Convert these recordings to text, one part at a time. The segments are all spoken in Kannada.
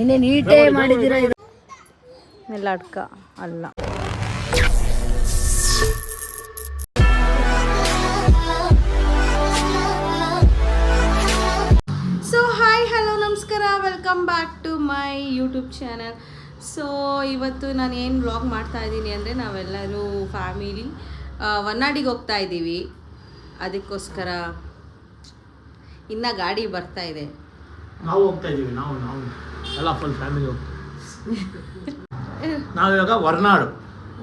ಇನ್ನೇ ನೀಟೇ ಮಾಡಿದ್ದೀರಾ ಇದು? ಅಡ್ಕ ಅಲ್ಲ. Welcome back to my YouTube channel so ಇವತ್ತು ನಾನು ಏನು ವ್ಲಾಗ್ ಮಾಡ್ತಾ ಇದ್ದೀನಿ ಅಂದರೆ ನಾವೆಲ್ಲರೂ ಫ್ಯಾಮಿಲಿ ಹೊನ್ನಾಡಿಗೆ ಹೋಗ್ತಾ ಇದ್ದೀವಿ. ಅದಕ್ಕೋಸ್ಕರ ಇನ್ನು ಗಾಡಿ ಬರ್ತಾ ಇದೆ. ನಾವು ಹೋಗ್ತಾ ಇದ್ದೀವಿ ನಾವು ನಾವು. ಎಲ್ಲ ಫುಲ್ ಫ್ಯಾಮಿಲಿ ಹೋಗ್ತೀವಿ ನಾವಿವಾಗ ಹೊರನಾಡು.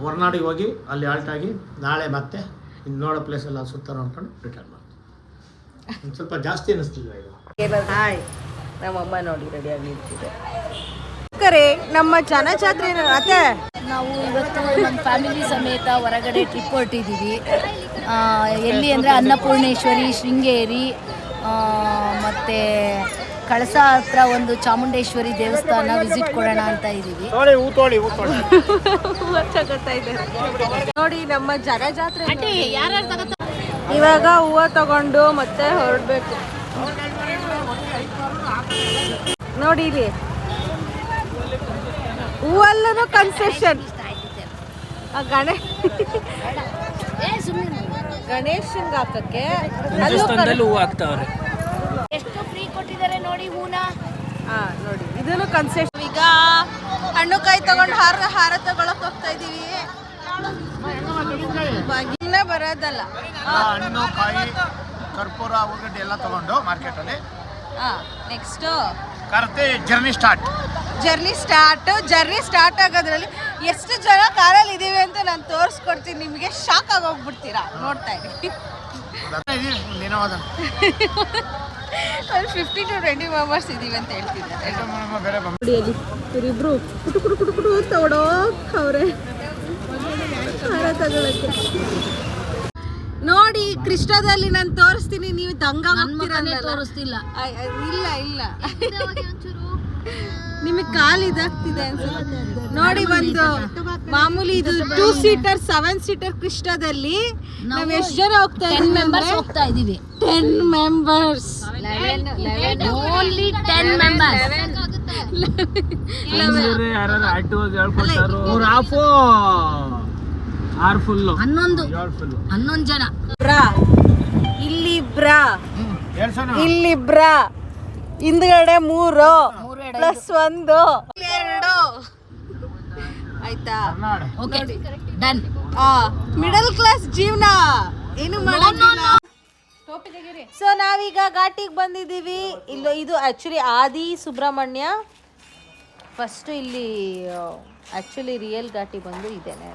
ಹೊರನಾಡಿಗೆ ಹೋಗಿ ಅಲ್ಲಿ ಆಲ್ಟಾಗಿ ಆಗಿ ನಾಳೆ ಮತ್ತೆ ಇನ್ನು ನೋಡೋ ಪ್ಲೇಸ್ ಎಲ್ಲ ಸುತ್ತ ನೋಡ್ಕೊಂಡು ರಿಟರ್ನ್ ಮಾಡ್ತೀವಿ. ಸ್ವಲ್ಪ ಜಾಸ್ತಿ ಅನ್ನಿಸ್ತಿಲ್ವ ಈಗ? ಹಾಯ್ ನಮ್ಮಮ್ಮ ನೋಡಿ ರೆಡಿಯಾಗಿ ನಿಂತಿದೆ. ಕರೆ ನಮ್ಮ ಜನಜಾತ್ರೆ ಅತ್ತೆ? ನಾವು ಇವತ್ತು ನಮ್ಮ ಫ್ಯಾಮಿಲಿ ಸಮೇತ ಹೊರಗಡೆ ಟ್ರಿಪ್ ಹೊರಟಿದ್ದೀವಿ. ಎಲ್ಲಿ ಅಂದರೆ ಅನ್ನಪೂರ್ಣೇಶ್ವರಿ ಶೃಂಗೇರಿ ಮತ್ತು ಮತ್ತೆ ಕಳಸ ಹತ್ರ ಒಂದು ಚಾಮುಂಡೇಶ್ವರಿ ದೇವಸ್ಥಾನ ವಿಸಿಟ್ ಕೊಡೋಣ ಅಂತ ಇದ್ದೀವಿ. ನೋಡಿ ಹೂ ತೋಳಿ ಹೂ ತೋಳಿ. ಇದೆ ನೋಡಿ ನಮ್ಮ ಜನಜಾತ್ರೆ ಇವಾಗ ಹೂವು ತಗೊಂಡು ಮತ್ತೆ ಹೊರಡ್ಬೇಕು. ನೋಡಿ ಇಲ್ಲಿ. ಹೂವಲ್ಲೂ ಕನ್ಸೆಷನ್ ಗಣೇಶ ಗಣೇಶನ್ ಹಾಕಕ್ಕೆ ಹೂವು con- ಎಷ್ಟು ಫ್ರೀ ಕೊಟ್ಟಿದ್ದಾರೆ ನೋಡಿ ಹೂನ. ಹಾ ನೋಡಿ. ಇದನ್ನು ಕನ್ಸೆಷನ್ ಈಗ ಹಣ್ಣು ಕಾಯಿ ತಗೊಂಡು ಹಾರ ಹಾರ ತಗೊಳಕ್ ಹೋಗ್ತಾ ಇದೀವಿ. ಬರೋದಲ್ಲ. ಹಣ್ಣು ಕಾಯಿ ಕರ್ಪೂರ ಉಳ್ಳಗಡ್ಡೆ ಎಲ್ಲ ತಗೊಂಡು ಮಾರ್ಕೆಟಲ್ಲಿ. Next ಕರ್ತೆ journey start journey start journey start ಆಗೋದ್ರಲ್ಲಿ ಎಷ್ಟು ಜನ ಕಾರಲ್ಲಿ ಇದೀವಿ ಅಂತ ನಾನು ತೋರಿಸ್ಕೊಡ್ತೀನಿ. ನಿಮಗೆ ಶಾಕ್ ಆಗೋಗ್ಬಿಡ್ತೀರಾ? ನೋಡ್ತಾ ಇದ್ದೀನಿ. ಫಿಫ್ಟಿ ಟು ಟ್ವೆಂಟಿ ಮೆಂಬರ್ಸ್ ಇದೀವಿ ಅಂತ ಹೇಳ್ತಿದ್ದಾರೆ ಇವರಿಬ್ರು ಕುಟು ಕುಟು ಕುಟು ಕುಟು ಅಂತ ಓಡೋಗ್ತವ್ರೆ ಹಾರ ತಗೊಳಕ್ಕೆ ನೋಡಿ ಕೃಷ್ಣದಲ್ಲಿ ನಾನು ತೋರಿಸ್ತೀನಿ ನೀವು ದಂಗ ತೋರಿಸ್ತಿಲ್ಲ. ಇಲ್ಲ ಇಲ್ಲ. ನಿಮಗೆ ಕಾಲ್ ಇದಾಗ್ತಿದೆ ಅನ್ಸುತ್ತೆ. ನೋಡಿ ಒಂದು ಮಾಮೂಲಿ ಇದು ಟೂ ಸೀಟರ್ ಸೆವೆನ್ ಸೀಟರ್ ಕೃಷ್ಣದಲ್ಲಿ ನಾವು ಎಷ್ಟು ಜನ ಹೋಗ್ತಾ ಟೆನ್ ಮೆಂಬರ್ಸ್ ಹೋಗ್ತಾ ಇದ್ದೀವಿ. Ten members only ten members ಅವ್ರು ಹಾಫು ಆರು ಫುಲ್ಲು ಹನ್ನೊಂದು. ಹನ್ನೊಂದು ಜನ. ಬ್ರಾ. ಇಲ್ಲಿ ಬ್ರಾ. ಹೇಳ್ಸೋಣ ಇಲ್ಲಿ ಬ್ರಾ. ಹಿಂದ್ಗಡೆ ಮೂರು. ಪ್ಲಸ್ ಒಂದು. ಎರಡು. ಆಯ್ತಾ? ಓಕೆ ಡನ್ ಆ ಮಿಡಲ್ ಕ್ಲಾಸ್ ಜೀವನ. ಏನು ಮಾಡೋಣ ಸೊ ನಾವೀಗ ಘಾಟಿಗೆ ಬಂದಿದ್ದೀವಿ. ಇಲ್ಲೋ ಇದು ಆ್ಯಕ್ಚುಲಿ ಆದಿ ಸುಬ್ರಹ್ಮಣ್ಯ. ಫಸ್ಟ್ ಇಲ್ಲಿ ಆ್ಯಕ್ಚುಲಿ ರಿಯಲ್ ಘಾಟಿ ಬಂದು ಇದೇನೆ.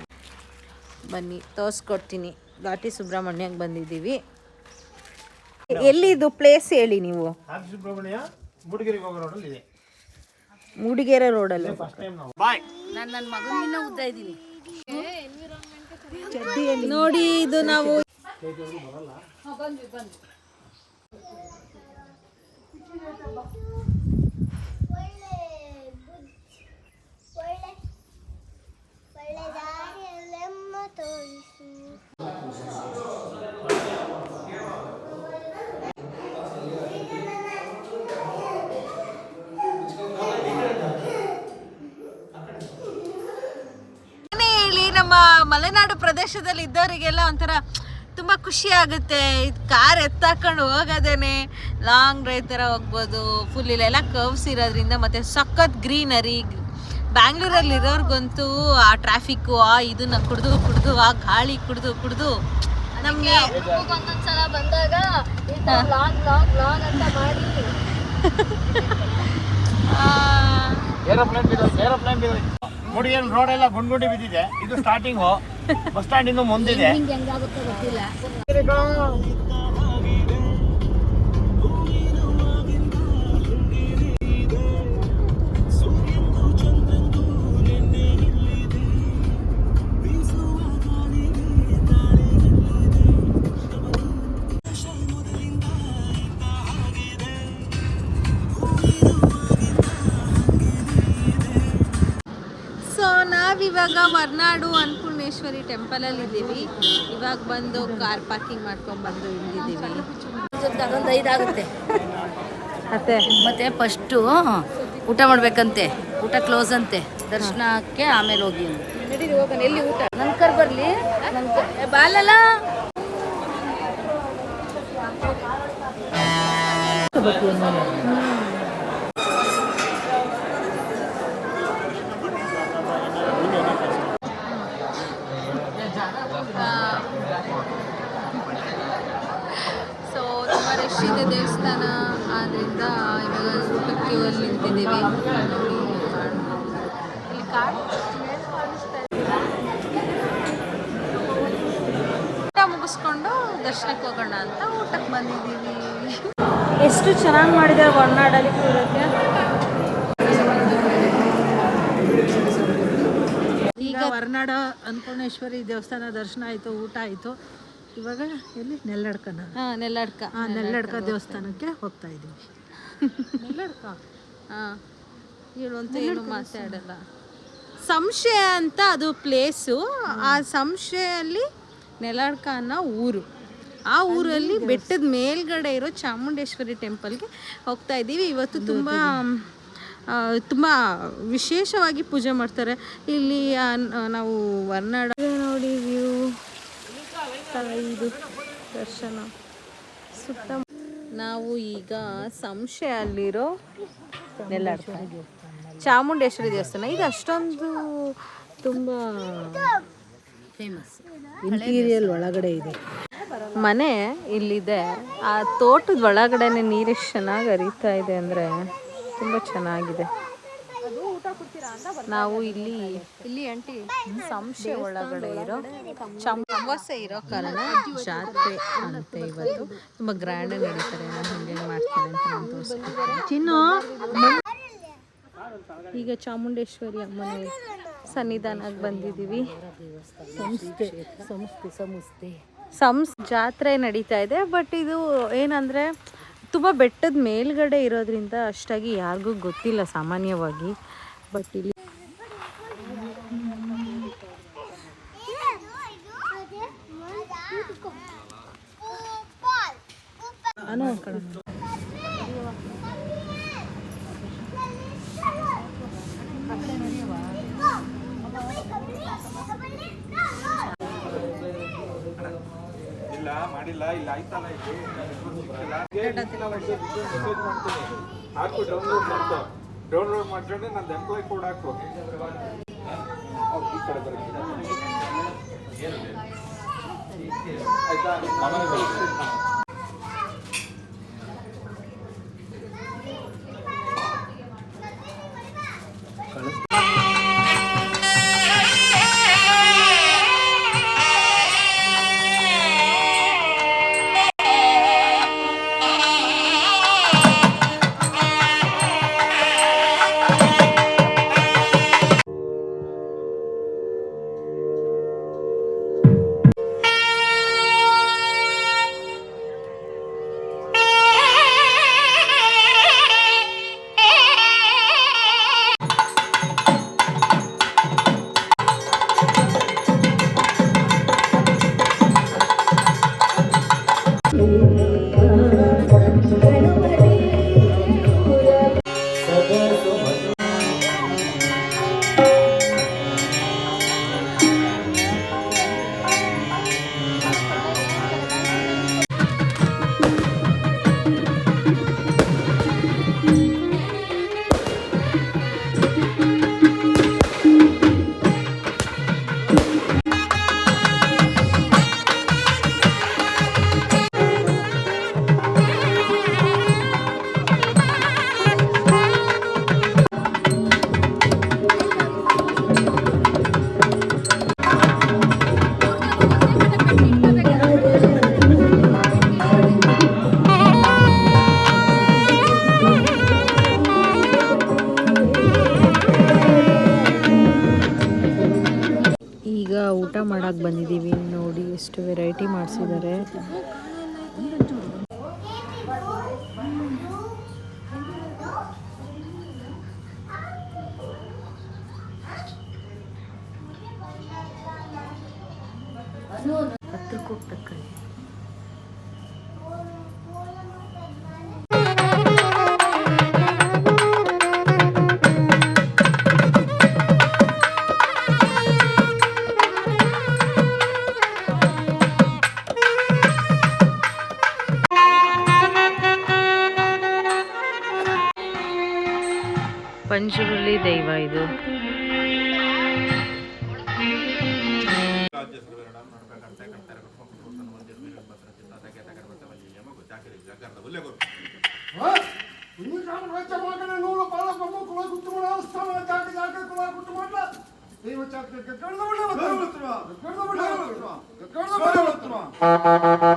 ಬನ್ನಿ ತೋರಿಸ್ಕೊಡ್ತೀನಿ. ಘಾಟಿ ಸುಬ್ರಹ್ಮಣ್ಯಕ್ಕೆ ಬಂದಿದ್ದೀವಿ. ಎಲ್ಲಿದು ಪ್ಲೇಸ್ ಹೇಳಿ ನೀವು? ಸುಬ್ರಹ್ಮಣ್ಯ ಮೂಡಿಗೆರೆಗೆ ಹೋಗೋ ರೋಡಲ್ಲಿ ಇದೆ. ಮೂಡಿಗೆರೆ ರೋಡಲ್ಲಿ ಫಸ್ಟ್ ಟೈಮ್ ನಾವು. ಬಾಯ್ ನಾನು ನನ್ನ ಮಗನಿಂದ ಉದ್ದ ಇದ್ದೀನಿ. ನೋಡಿ ಇದು ನಾವು ಏನೇ ಹೇಳಿ ನಮ್ಮ ಮಲೆನಾಡು ಪ್ರದೇಶದಲ್ಲಿ ಇದ್ದವರಿಗೆಲ್ಲ ಒಂಥರ ತುಂಬ ಖುಷಿ ಆಗುತ್ತೆ. ಇದು ಕಾರ್ ಎತ್ತಾಕೊಂಡು ಹೋಗೋದೇನೆ ಲಾಂಗ್ ಡ್ರೈವ್ ಥರ ಹೋಗ್ಬೋದು ಫುಲ್ ಇಲ್ಲೆಲ್ಲ ಕರ್ವ್ಸ್ ಇರೋದ್ರಿಂದ ಮತ್ತು ಸಖತ್ ಗ್ರೀನರಿ ಬ್ಯಾಂಗ್ಳೂರಲ್ಲಿ ಇರೋರ್ಗಂತೂ ಆ ಟ್ರಾಫಿಕ್ಕು ಆ ಇದನ್ನ ಕುಡ್ದು ಕುಡ್ದು ಆ ಗಾಳಿ ಕುಡ್ದು ಕುಡ್ದು ನಮಗೆ ಒಂದೊಂದ್ಸಲ ಬಂದಾಗ ಲಾಂಗ್ ಲಾಂಗ್ ಲಾಂಗ್ ಅಂತ ಮಾಡಿ. ಏರೋಪ್ಲೇನ್ ಬಿದ್ದೋಯ್ತು ಏರೋಪ್ಲೇನ್ ಬಿದ್ದೋಯ್ತು ಏನು ರೋಡ್ ಎಲ್ಲ ಗುಂಡ್ಗುಂಡಿ ಬಿದ್ದಿದೆ. ಇದು ಸ್ಟಾರ್ಟಿಂಗು ಬಸ್ ಸ್ಟ್ಯಾಂಡ್ ಇನ್ನು ಮುಂದಿದೆ. ಸೊ ನಾವಿವಾಗ ಹೊರ್ನಾಡು ಅನ್ಕೊಂಡು ಹೊರ್ನಾಡು ಟೆಂಪಲ್ ಟೆಂಪಲಲ್ಲಿ ಇದ್ದೀವಿ. ಇವಾಗ ಬಂದು ಕಾರ್ ಪಾರ್ಕಿಂಗ್ ಮಾಡ್ಕೊಂಡು ಬಂದು ಇಲ್ಲಿದ್ದೀವಿ. ಅದೊಂದು ಐದಾಗುತ್ತೆ ಮತ್ತೆ? ಮತ್ತೆ ಫಸ್ಟು ಊಟ ಮಾಡ್ಬೇಕಂತೆ. ಊಟ ಕ್ಲೋಸ್ ಅಂತೆ. ದರ್ಶನಕ್ಕೆ ಆಮೇಲೆ ಹೋಗಿ ಎಲ್ಲಿ ಊಟ? ನನ್ನ ಕರ್ ಬರಲಿ ನನ್ನ ಬಾಲಲ್ಲ ಅಲ್ಲಿ ನಿಂತಿದ್ದೀವಿ. ಇಲ್ಲಿ ಊಟ ಮುಗಿಸ್ಕೊಂಡು ದರ್ಶನಕ್ಕೆ ಹೋಗೋಣ ಅಂತ ಊಟಕ್ಕೆ ಬಂದಿದ್ದೀವಿ. ಎಷ್ಟು ಚೆನ್ನಾಗಿ ಮಾಡಿದ್ದಾರೆ ಕೂರೋಕ್ಕೆ? ಈಗ ಹೊರನಾಡ ಅನ್ನಪೂರ್ಣೇಶ್ವರಿ ದೇವಸ್ಥಾನ ದರ್ಶನ ಆಯಿತು ಊಟ ಆಯಿತು. ಇವಾಗ ಎಲ್ಲಿ? ನೆಲ್ಲಡ್ಕನ? ಹಾಂ ನೆಲ್ಲಡ್ಕ. ನೆಲ್ಲಡ್ಕ ದೇವಸ್ಥಾನಕ್ಕೆ ಹೋಗ್ತಾ ಇದ್ದೀವಿ. ಹಾಂ. ಹೇಳುವಂತ ಏನು ಮಾತಾಡಲ್ಲ. ಸಂಶಯ ಅಂತ ಅದು ಪ್ಲೇಸು. ಆ ಸಂಶಯಲ್ಲಿ ನೆಲಾಡ್ಕ ಅನ್ನೋ ಊರು. ಆ ಊರಲ್ಲಿ ಬೆಟ್ಟದ ಮೇಲ್ಗಡೆ ಇರೋ ಚಾಮುಂಡೇಶ್ವರಿ ಟೆಂಪಲ್ಗೆ ಹೋಗ್ತಾ ಇದ್ದೀವಿ. ಇವತ್ತು ತುಂಬ ತುಂಬ ವಿಶೇಷವಾಗಿ ಪೂಜೆ ಮಾಡ್ತಾರೆ. ಇಲ್ಲಿ ನಾವು ವರ್ನಾಡ ನೋಡಿ ವ್ಯೂ ಇದು ದರ್ಶನ. ಸುತ್ತ ನಾವು ಈಗ ಸಂಶಯ ಅಲ್ಲಿರೋ ಚಾಮುಂಡೇಶ್ವರಿ ದೇವಸ್ಥಾನ. ಇದು ಅಷ್ಟೊಂದು ತುಂಬ ಫೇಮಸ್ ಇಂಟೀರಿಯಲ್ ಒಳಗಡೆ ಇದೆ. ಮನೆ ಇಲ್ಲಿದೆ. ಆ ತೋಟದ ಒಳಗಡೆನೆ ಎಷ್ಟು ಚೆನ್ನಾಗಿ ಹರಿತಾ ಇದೆ ಅಂದರೆ ತುಂಬ ಚೆನ್ನಾಗಿದೆ. ನಾವು ಇಲ್ಲಿ ಇಲ್ಲಿ ಅಂಟಿ ಸಂಶಯ ಒಳಗಡೆ ಇರೋ ಸಮಸ್ಯೆ ಇರೋ ಕಾರಣ ಜಾತ್ರೆ ಅಂತ ಇವತ್ತು ತುಂಬ ಗ್ರ್ಯಾಂಡ್ ನಡೀತಾರೆ ಹಿಂಗೆ ಮಾಡ್ತಾರೆ ಅಂತ ನಾನು ತೋರಿಸ್ತೀನಿ ಚಿನ್ನು ಈಗ ಚಾಮುಂಡೇಶ್ವರಿ ಅಮ್ಮನ ಸನ್ನಿಧಾನಕ್ಕೆ ಬಂದಿದ್ದೀವಿ. ಸಂಸ್ಥೆ ಸಂಸ್ಥೆ ಸಂಸ್ಥೆ. ಸಂಸ್ ಜಾತ್ರೆ ನಡೀತಾ ಇದೆ ಬಟ್ ಇದು ಏನಂದರೆ ತುಂಬ ಬೆಟ್ಟದ ಮೇಲ್ಗಡೆ ಇರೋದ್ರಿಂದ ಅಷ್ಟಾಗಿ ಯಾರಿಗೂ ಗೊತ್ತಿಲ್ಲ ಸಾಮಾನ್ಯವಾಗಿ. ಬಟ್ ಇಲ್ಲಿ ಮಾಡಿಲ್ಲ ಇಲ್ಲ ಆಯ್ತಲ್ಲ ಇಲ್ಲಿ. ಹಾಕ್ಬಿಟ್ಟು ಮಾಡ್ತೀನಿ ಹಾಕು ಡೌನ್ಲೋಡ್ ಮಾಡ್ಕೊ. ಡೌನ್ಲೋಡ್ ಮಾಡ್ಕೊಂಡೆ ನಂದು ಎಂಪ್ಲಾಯ್ ಕೋಡ್ ಹಾಕು ಹೌದು, ಈ ಕಡೆ ಬರುತ್ತೆ ಆಯ್ತಾ ಊಟ ಮಾಡಕ್ಕೆ ಬಂದಿದ್ದೀವಿ ನೋಡಿ ಎಷ್ಟು ವೆರೈಟಿ ಮಾಡಿಸಿದ್ದಾರೆ ಪಂಚುರುಳಿ ದೈವ ಇದು. ಬಗ್ಗೆ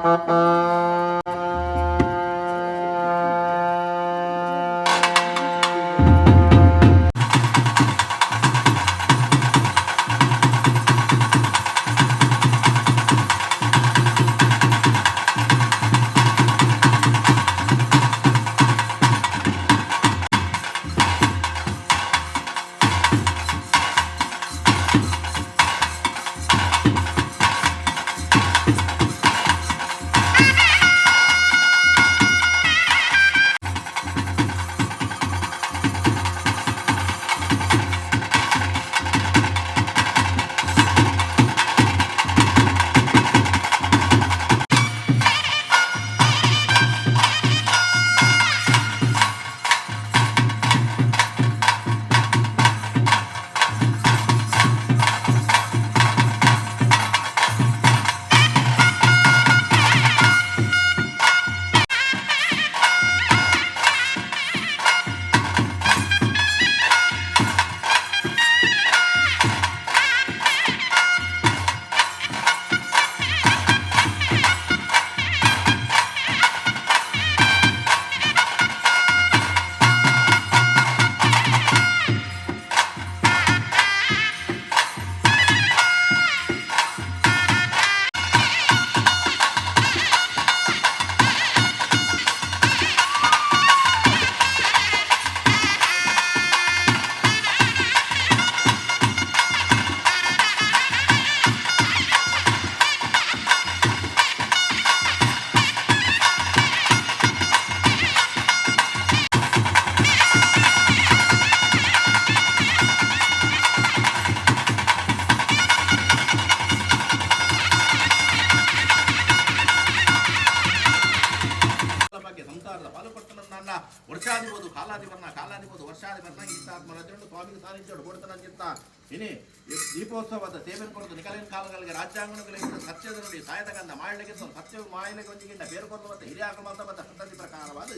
ಗೋಸ್ಕರ ಬಂದ ಸೇವೆಯನ್ನು ಕೊಡುವುದು ನಿಖಲಿನ ಕಾಲಗಳಿಗೆ ರಾಜ್ಯಾಂಗನುಗಳಿಂದ ಸತ್ಯದ ನುಡಿ ಸಾಯತಗಂಧ ಮಾಯಳಿಗಿಂತ ಸತ್ಯವು ಮಾಯಲಿಗೊಂದಿಗಿಂದ ಬೇರ್ಕೊಂಡು ಬಂದ ಹಿರಿಯ ಆಕ್ರಮಣ ಬಂದ ಸಂತತಿ ಪ್ರಕಾರವಾದ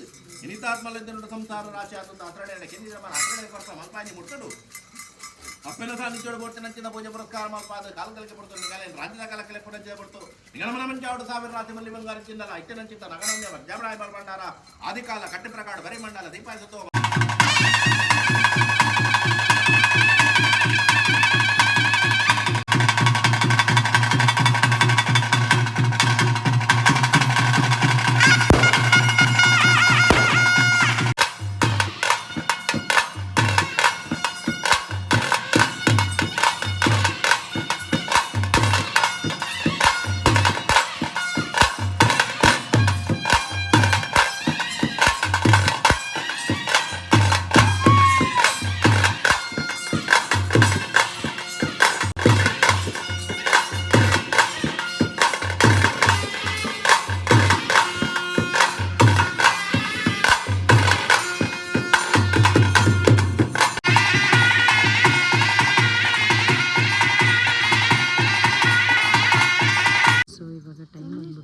ಇನಿತಾತ್ಮಲಿದ್ದ ಸಂಸಾರ ರಾಶಿ ಆದಂತ ಹತ್ತನೇ ಕೆಂದಿನ ಮನ ಹತ್ತನೇ ವರ್ಷ ಮಂಕಾಯಿ ಮುಟ್ಟಲು ಅಪ್ಪನ ಸಾನ್ನಿಧ್ಯೋಡು ಕೊಡ್ತೇನೆ ಪೂಜೆ ಪುರಸ್ಕಾರ ಮಾಲ್ಪಾದ ಕಾಲಗಳಿಗೆ ಕೊಡ್ತು ನಿಗಾಲೇನು ರಾಜ್ಯದ ಕಾಲಕ್ಕೆ ಕೂಡ చేయబడుతూ నిగమన నుంచి ఆవిడ సావిర రాతి మల్లి బంగారు జిల్లాల ఇట్ట నుంచి నగరంలో వజ్రమరాయ బలపడ్డారా ఆదికాల కట్టి ప్రకాడ వరి మండల దీపాయలతో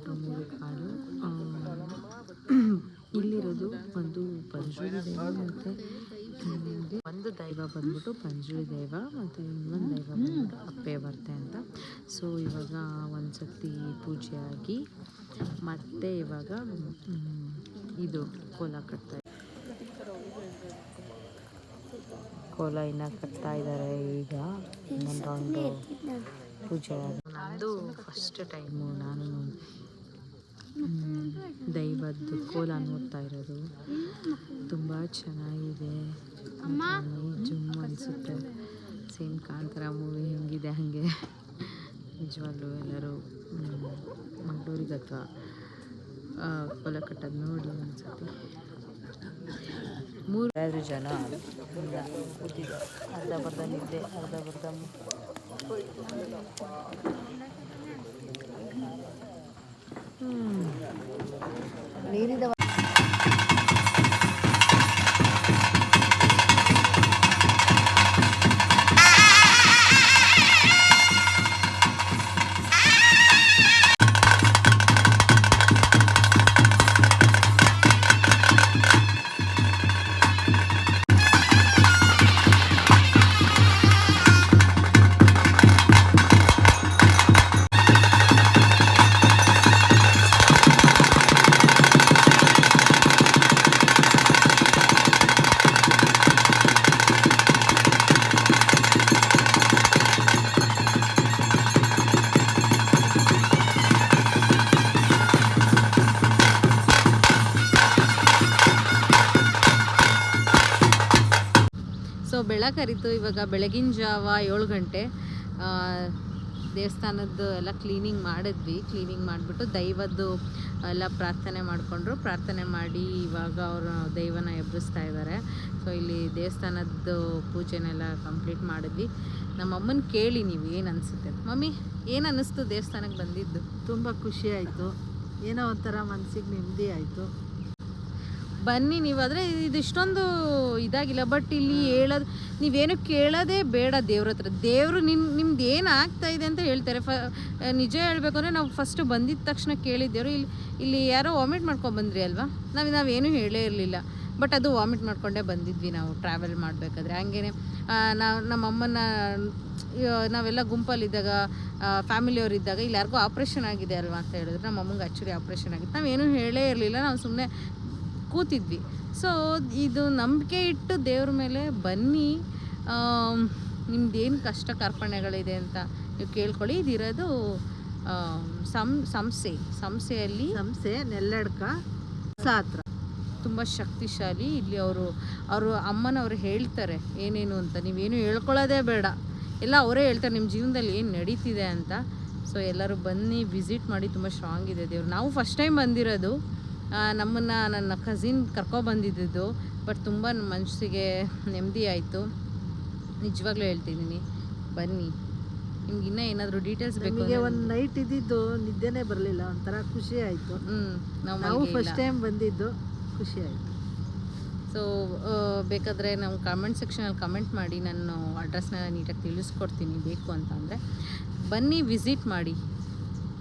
ಬಂದ್ಬಿಟ್ಟು ಮೂರು ಕಾಲು ಇಲ್ಲಿರೋದು ಒಂದು ಪಂಜುಳಿ ದೈವ ಮತ್ತು ಒಂದು ದೈವ ಬಂದ್ಬಿಟ್ಟು ಪಂಜುಳಿ ದೈವ ಮತ್ತು ಇನ್ನೊಂದು ದೈವ ಬಂದ್ಬಿಟ್ಟು ಅಪ್ಪೆ ಬರ್ತೆ ಅಂತ. ಸೊ ಇವಾಗ ಒಂದು ಸತಿ ಪೂಜೆ ಆಗಿ ಮತ್ತೆ ಇವಾಗ ಇದು ಕೋಲ ಕಟ್ತಾ ಕೋಲ ಇನ್ನ ಕಟ್ತಾ ಇದ್ದಾರೆ ಈಗ ಪೂಜೆ ನಂದು ಫಸ್ಟ್ ಟೈಮು ನಾನು ದೈವದ್ದು ಕೋಲ ನೋಡ್ತಾ ಇರೋದು. ತುಂಬ ಚೆನ್ನಾಗಿದೆ. ಜುಮ್ ಅನಿಸುತ್ತೆ. ಸೇಮ್ ಕಾಂತಾರ ಮೂವಿ ಹೆಂಗಿದೆ ಹಾಗೆ. ನಿಜವಾಗ್ಲು ಎಲ್ಲರೂ ಮಂಗಳೂರಿಗೆ ಅಥವಾ ಕೋಲ ಕಟ್ಟೋದು ನೋಡಿ ಅನ್ಸುತ್ತೆ. ಮೂರು ಜನ ಕೂತಿದ್ದಾರೆ ಅರ್ಧ ಬರ್ಧ ನಿದ್ದೆ ಅರ್ಧ ಬರ್ಧ ನೀರಿದ ಸೊ ಬೆಳಕರಿತು ಇವಾಗ ಬೆಳಗಿನ ಜಾವ ಏಳು ಗಂಟೆ. ದೇವಸ್ಥಾನದ್ದು ಎಲ್ಲ ಕ್ಲೀನಿಂಗ್ ಮಾಡಿದ್ವಿ. ಕ್ಲೀನಿಂಗ್ ಮಾಡಿಬಿಟ್ಟು ದೈವದ್ದು ಎಲ್ಲ ಪ್ರಾರ್ಥನೆ ಮಾಡಿಕೊಂಡ್ರು. ಪ್ರಾರ್ಥನೆ ಮಾಡಿ ಇವಾಗ ಅವರು ದೈವನ ಎಬ್ಬಿಸ್ತಾ ಇದ್ದಾರೆ ಸೊ ಇಲ್ಲಿ ದೇವಸ್ಥಾನದ್ದು ಪೂಜೆನೆಲ್ಲ ಕಂಪ್ಲೀಟ್ ಮಾಡಿದ್ವಿ. ನಮ್ಮ ಅಮ್ಮನ ಕೇಳಿ ನೀವು ಏನು ಅನಿಸುತ್ತೆ? ಮಮ್ಮಿ, ಏನು ಅನ್ನಿಸ್ತು ದೇವಸ್ಥಾನಕ್ಕೆ ಬಂದಿದ್ದು? ತುಂಬ ಖುಷಿ ಆಯಿತು. ಏನೋ ಒಂಥರ ಮನಸ್ಸಿಗೆ ನೆಮ್ಮದಿ ಆಯಿತು. ಬನ್ನಿ ನೀವು ಆದರೆ ಇದು ಇಷ್ಟೊಂದು ಇದಾಗಿಲ್ಲ. ಬಟ್ ಇಲ್ಲಿ ಹೇಳೋದು ನೀವೇನು ಕೇಳೋದೇ ಬೇಡ ದೇವ್ರ ಹತ್ರ. ದೇವರು ನಿನ್ ನಿಮ್ದು ಏನು ಆಗ್ತಾ ಇದೆ ಅಂತ ಹೇಳ್ತಾರೆ. ಫ ನಿಜ ಹೇಳಬೇಕು ಅಂದರೆ ನಾವು ಫಸ್ಟ್ ಬಂದಿದ್ದ ತಕ್ಷಣ ಕೇಳಿದ್ದೇವ್ರು. ಇಲ್ಲಿ ಇಲ್ಲಿ ಯಾರೋ ವಾಮಿಟ್ ಮಾಡ್ಕೊಂಡು ಬಂದ್ರಿ ಅಲ್ವಾ? ನಾವು ನಾವೇನು ಹೇಳೇ ಇರಲಿಲ್ಲ. ಬಟ್ ಅದು ವಾಮಿಟ್ ಮಾಡ್ಕೊಂಡೇ ಬಂದಿದ್ವಿ ನಾವು ಟ್ರಾವೆಲ್ ಮಾಡಬೇಕಾದ್ರೆ. ಹಂಗೇ ನಾವು ನಮ್ಮ ಅಮ್ಮನ ಆ, ನಾವೆಲ್ಲ ಗುಂಪಲ್ಲಿದ್ದಾಗ ಫ್ಯಾಮಿಲಿಯವ್ರು ಇದ್ದಾಗ ಇಲ್ಲಿ ಯಾರಿಗೂ ಆಪ್ರೇಷನ್ ಆಗಿದೆ ಅಲ್ವಾ ಅಂತ ಹೇಳಿದ್ರು. ನಮ್ಮ ಅಮ್ಮಂಗೆ ಆ್ಯಕ್ಚುಲಿ ಆಪ್ರೇಷನ್ ಆಗಿತ್ತು ನಾವೇನು ಹೇಳೇ ಇರಲಿಲ್ಲ. ನಾವು ಸುಮ್ಮನೆ ಕೂತಿದ್ವಿ. ಸೊ ಇದು ನಂಬಿಕೆ ಇಟ್ಟು ದೇವ್ರ ಮೇಲೆ ಬನ್ನಿ. ನಿಮ್ದೇನು ಕಷ್ಟ ಕಾರ್ಪಣೆಗಳಿದೆ ಅಂತ ನೀವು ಕೇಳ್ಕೊಳ್ಳಿ. ಇದಿರೋದು ಸಂ ಸಂಸೆ. ಸಂಸೆಯಲ್ಲಿ ಸಂಸೆ ನೆಲ್ಲಡ್ಕ ಸಾತ್ರ. ತುಂಬ ಶಕ್ತಿಶಾಲಿ. ಇಲ್ಲಿ ಅವರು ಅವರು ಅಮ್ಮನವರು ಹೇಳ್ತಾರೆ ಏನೇನು ಅಂತ. ನೀವೇನು ಹೇಳ್ಕೊಳ್ಳೋದೇ ಬೇಡ. ಎಲ್ಲ ಅವರೇ ಹೇಳ್ತಾರೆ ನಿಮ್ಮ ಜೀವನದಲ್ಲಿ ಏನು ನಡೀತಿದೆ ಅಂತ. ಸೊ ಎಲ್ಲರೂ ಬನ್ನಿ ವಿಸಿಟ್ ಮಾಡಿ. ತುಂಬ ಸ್ಟ್ರಾಂಗ್ ಇದೆ ದೇವ್ರು. ನಾವು ಫಸ್ಟ್ ಟೈಮ್ ಬಂದಿರೋದು. ನಮ್ಮನ್ನು ನನ್ನ ಕಸಿನ್ ಕರ್ಕೊಬಂದಿದ್ದು ಬಟ್ ತುಂಬ ಮನಸ್ಸಿಗೆ ನೆಮ್ಮದಿ ಆಯಿತು. ನಿಜವಾಗ್ಲೂ ಹೇಳ್ತಿದ್ದೀನಿ ಬನ್ನಿ. ನಿಮ್ಗೆ ಇನ್ನೂ ಏನಾದರೂ ಡೀಟೇಲ್ಸ್ ಬೇಕು ನಿಮಗೆ ಒಂದು ನೈಟ್ ಇದ್ದಿದ್ದು ನಿದ್ದೆನೇ ಬರಲಿಲ್ಲ ಒಂಥರ ಖುಷಿ ಆಯಿತು. ಹ್ಞೂ ನಾವು. ಫಸ್ಟ್ ಟೈಮ್ ಬಂದಿದ್ದು ಖುಷಿ ಆಯಿತು. ಸೊ ಬೇಕಾದರೆ ನಾವು ಕಮೆಂಟ್ ಸೆಕ್ಷನಲ್ಲಿ ಕಮೆಂಟ್ ಮಾಡಿ ನಾನು ಅಡ್ರೆಸ್ನ ನೀಟಾಗಿ ತಿಳಿಸ್ಕೊಡ್ತೀನಿ ಬೇಕು ಅಂತ ಅಂದರೆ. ಬನ್ನಿ ವಿಸಿಟ್ ಮಾಡಿ.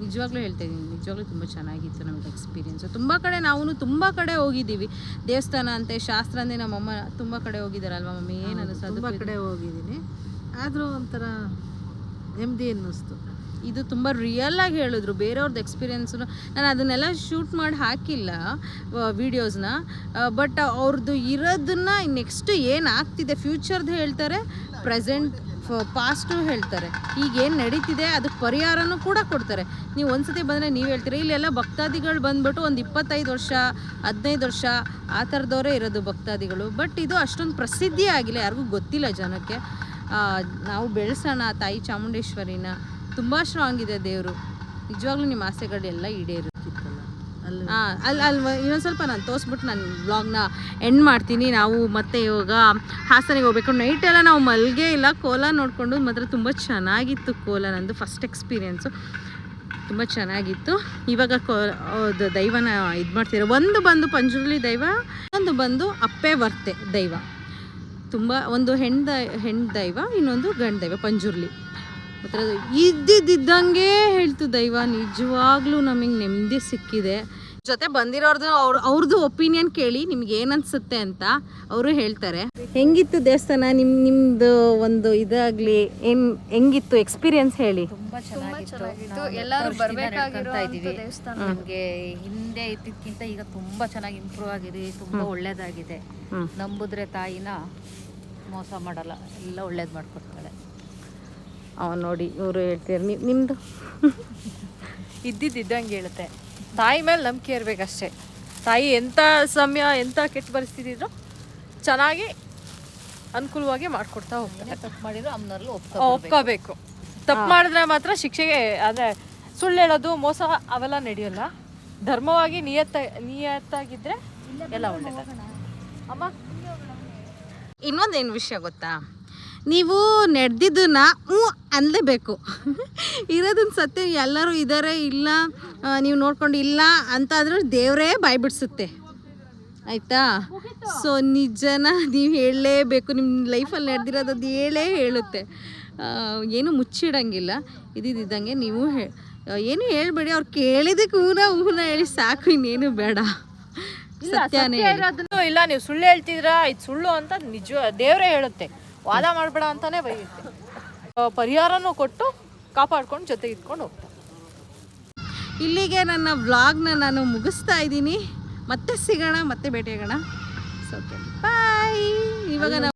ನಿಜವಾಗ್ಲೂ ಹೇಳ್ತಾ ಇದ್ದೀನಿ ನಿಜವಾಗ್ಲೂ ತುಂಬ ಚೆನ್ನಾಗಿತ್ತು ನಮಗೆ ಎಕ್ಸ್ಪೀರಿಯೆನ್ಸು ತುಂಬ ಕಡೆ ನಾವು ತುಂಬ ಕಡೆ ಹೋಗಿದ್ದೀವಿ. ದೇವಸ್ಥಾನ ಅಂತೆ ಶಾಸ್ತ್ರ ನಮ್ಮ ನಮ್ಮಮ್ಮ ತುಂಬ ಕಡೆ ಹೋಗಿದ್ದಾರಲ್ವ ಮಮ್ಮಿ? ಏನು ಸಹ ತುಂಬ ಕಡೆ ಹೋಗಿದ್ದೀನಿ. ಆದರೂ ಒಂಥರ ನೆಮ್ಮದಿ ಅನ್ನಿಸ್ತು. ಇದು ತುಂಬ ರಿಯಲ್ ಆಗಿ ಹೇಳಿದ್ರು. ಬೇರೆಯವ್ರದ್ದು ಎಕ್ಸ್ಪೀರಿಯೆನ್ಸು ನಾನು ಅದನ್ನೆಲ್ಲ ಶೂಟ್ ಮಾಡಿ ಹಾಕಿಲ್ಲ ವೀಡಿಯೋಸ್ನ ಬಟ್ ಅವ್ರದ್ದು ಇರೋದನ್ನ ನೆಕ್ಸ್ಟ್ ಏನು ಆಗ್ತಿದೆ? ಫ್ಯೂಚರ್ದು ಹೇಳ್ತಾರೆ ಪ್ರೆಸೆಂಟ್ ಪಾಸ್ಟು ಹೇಳ್ತಾರೆ ಈಗ ಏನು ನಡೀತಿದೆ? ಅದಕ್ಕೆ ಪರಿಹಾರನೂ ಕೂಡ ಕೊಡ್ತಾರೆ. ನೀವು ಒಂದ್ಸತಿ ಬಂದರೆ ನೀವು ಹೇಳ್ತೀರಿ, ಇಲ್ಲೆಲ್ಲ ಭಕ್ತಾದಿಗಳು ಬಂದ್ಬಿಟ್ಟು ಒಂದು ಇಪ್ಪತ್ತೈದು ವರ್ಷ, ಹದಿನೈದು ವರ್ಷ ಆ ಥರದವರೇ ಇರೋದು ಭಕ್ತಾದಿಗಳು. ಬಟ್ ಇದು ಅಷ್ಟೊಂದು ಪ್ರಸಿದ್ಧಿ ಆಗಿಲ್ಲ, ಯಾರಿಗೂ ಗೊತ್ತಿಲ್ಲ ಜನಕ್ಕೆ. ನಾವು ಬೆಳೆಸೋಣ, ತಾಯಿ ಚಾಮುಂಡೇಶ್ವರಿನ. ತುಂಬ ಸ್ಟ್ರಾಂಗ್ ಇದೆ ದೇವರು. ನಿಜವಾಗ್ಲೂ ನಿಮ್ಮ ಆಸೆಗಳೆಲ್ಲ ಈಡೇರುತ್ತಿತ್ತಲ್ಲ ಅಲ್ಲಿ ಅಲ್ಲಿ ಇನ್ನೊಂದು ಸ್ವಲ್ಪ ನಾನು ತೋರಿಸ್ಬಿಟ್ಟು ನಾನು ವ್ಲಾಗ್ನ ಎಂಡ್ ಮಾಡ್ತೀನಿ. ನಾವು ಮತ್ತೆ ಇವಾಗ ಹಾಸನಿಗೆ ಹೋಗ್ಬೇಕು. ನೈಟ್ ಎಲ್ಲ ನಾವು ಮಲ್ಗೆ ಇಲ್ಲ, ಕೋಲ ನೋಡಿಕೊಂಡು ಮಾತ್ರ ತುಂಬ ಚೆನ್ನಾಗಿತ್ತು ಕೋಲ ನಂದು ಫಸ್ಟ್ ಎಕ್ಸ್ಪೀರಿಯೆನ್ಸು ತುಂಬ ಚೆನ್ನಾಗಿತ್ತು. ಇವಾಗ ಕೋ ದೈವನ ಇದು ಮಾಡ್ತೀರ, ಒಂದು ಬಂದು ಪಂಜುರ್ಲಿ ದೈವ ಒಂದು ಬಂದು ಅಪ್ಪೆ ವರ್ತೆ ದೈವ. ತುಂಬ ಒಂದು ಹೆಣ್ಣು ದೈ, ಹೆಣ್ಣು ದೈವ, ಇನ್ನೊಂದು ಗಂಡು ದೈವ ಪಂಜುರ್ಲಿ. ಇದ್ದಿದ್ದಂಗೆ ಹೇಳ್ತು ದೈವ ನಿಜವಾಗ್ಲೂ ನಮಗೆ ನೆಮ್ಮದಿ ಸಿಕ್ಕಿದೆ. ಜೊತೆ ಬಂದಿರೋರ್ದು ಅವ್ರ ಅವ್ರದ್ದು ಒಪಿನಿಯನ್ ಕೇಳಿ ನಿಮ್ಗೆ ಏನನ್ಸುತ್ತೆ ಅನ್ಸುತ್ತೆ ಅಂತ ಅವರು ಹೇಳ್ತಾರೆ. ಹೆಂಗಿತ್ತು ದೇವಸ್ಥಾನ? ನಿಮ್ ನಿಮ್ದು ಒಂದು ಇದಾಗ್ಲಿ ಏನ್ ಹೆಂಗಿತ್ತು ಎಕ್ಸ್ಪೀರಿಯನ್ಸ್ ಹೇಳಿ? ತುಂಬಾ ಚೆನ್ನಾಗಿತ್ತು. ಎಲ್ಲರೂ ಬರ್ಬೇಕಾಗಿರೋ ದೇವಸ್ಥಾನ ನಮಗೆ ಹಿಂದೆ ಇದ್ದಕ್ಕಿಂತ ಈಗ ತುಂಬಾ ಚೆನ್ನಾಗಿ ಇಂಪ್ರೂವ್ ಆಗಿದೆ ತುಂಬಾ ಒಳ್ಳೇದಾಗಿದೆ. ನಂಬುದ್ರೆ ತಾಯಿನ ಮೋಸ ಮಾಡಲ್ಲ ಎಲ್ಲ ಒಳ್ಳೇದ್ ಮಾಡ್ಕೊಡ್ತಾಳೆ. ಅವ್ ನೋಡಿ ಇವರು ಹೇಳ್ತೀರಿ ನೀವು ನಿಮ್ದು? ಇದ್ದಿದ್ದಂಗೆ ಹೇಳುತ್ತೆ. ತಾಯಿ ಮೇಲೆ ನಂಬಿಕೆ ಇರಬೇಕಷ್ಟೇ. ತಾಯಿ ಎಂಥ ಸಮಯ ಎಂಥ ಕೆಟ್ಟ ಪರಿಸ್ಥಿತಿದ್ರು ಚೆನ್ನಾಗಿ ಅನುಕೂಲವಾಗಿ ಮಾಡಿಕೊಡ್ತಾ ಹೋಗ್ತಾರೆ. ತಪ್ಪು ಮಾಡಿದ್ರು ಅಮ್ಮನವ್ರಲ್ಲೂ ಒಪ್ಕೊ ಒಪ್ಕೋಬೇಕು. ತಪ್ಪು ಮಾಡಿದ್ರೆ ಮಾತ್ರ ಶಿಕ್ಷೆಗೆ ಅಂದರೆ ಸುಳ್ಳು ಹೇಳೋದು ಮೋಸ ಅವೆಲ್ಲ ನಡೆಯಲ್ಲ. ಧರ್ಮವಾಗಿ ನಿಯತ್ತ ನಿಯತ್ತಾಗಿದ್ದರೆ ಎಲ್ಲ ಒಳ್ಳೆಯದ ಅಮ್ಮ? ಇನ್ನೊಂದೇನು ವಿಷಯ ಗೊತ್ತಾ? ನೀವು ನಡೆದಿದ್ದನ್ನ ಹ್ಞೂ ಅನ್ನಲೇಬೇಕು ಇರೋದನ್ನ ಸತ್ಯ ಎಲ್ಲರೂ ಇದ್ದಾರೆ ಇಲ್ಲ ನೀವು ನೋಡ್ಕೊಂಡು ಇಲ್ಲ ಅಂತಾದ್ರೂ ದೇವರೇ ಬಾಯ್ಬಿಡ್ಸುತ್ತೆ. ಆಯಿತಾ? ಸೊ ನಿಜನ ನೀವು ಹೇಳಲೇಬೇಕು ನಿಮ್ಮ ಲೈಫಲ್ಲಿ ನಡೆದಿರೋದು ಅದು ಹೇಳೇ ಹೇಳುತ್ತೆ. ಏನು ಮುಚ್ಚಿಡಂಗಿಲ್ಲ ಇದ್ದಿದ್ದಂಗೆ ನೀವು ಹೇ ಏನು ಹೇಳ್ಬೇಡಿ ಅವ್ರು ಕೇಳಿದಕ್ಕೆ ಊನ ಊನ ಹೇಳಿ ಸಾಕು ಇನ್ನೇನು ಬೇಡ. ಸತ್ಯನೇ. ಇಲ್ಲ ನೀವು ಸುಳ್ಳು ಹೇಳ್ತಿದ್ರಾ ಇದು ಸುಳ್ಳು ಅಂತ ನಿಜ ದೇವರೇ ಹೇಳುತ್ತೆ. ವಾದ ಮಾಡಬೇಡ ಅಂತಾನೆ ಬೈಯುತ್ತೆ. ಪರಿಹಾರನೂ ಕೊಟ್ಟು ಕಾಪಾಡ್ಕೊಂಡು ಜೊತೆ ಇಟ್ಕೊಂಡು ಹೋಗ್ತಾರೆ ಇಲ್ಲಿಗೆ ನನ್ನ ವ್ಲಾಗ್ನ ನಾನು ಮುಗಿಸ್ತಾ ಇದ್ದೀನಿ. ಮತ್ತೆ ಸಿಗೋಣ ಮತ್ತೆ ಭೇಟಿಯಾಗೋಣ. ಸೊ ಓಕೆ ಬಾಯ್ ಇವಾಗ ನಾವು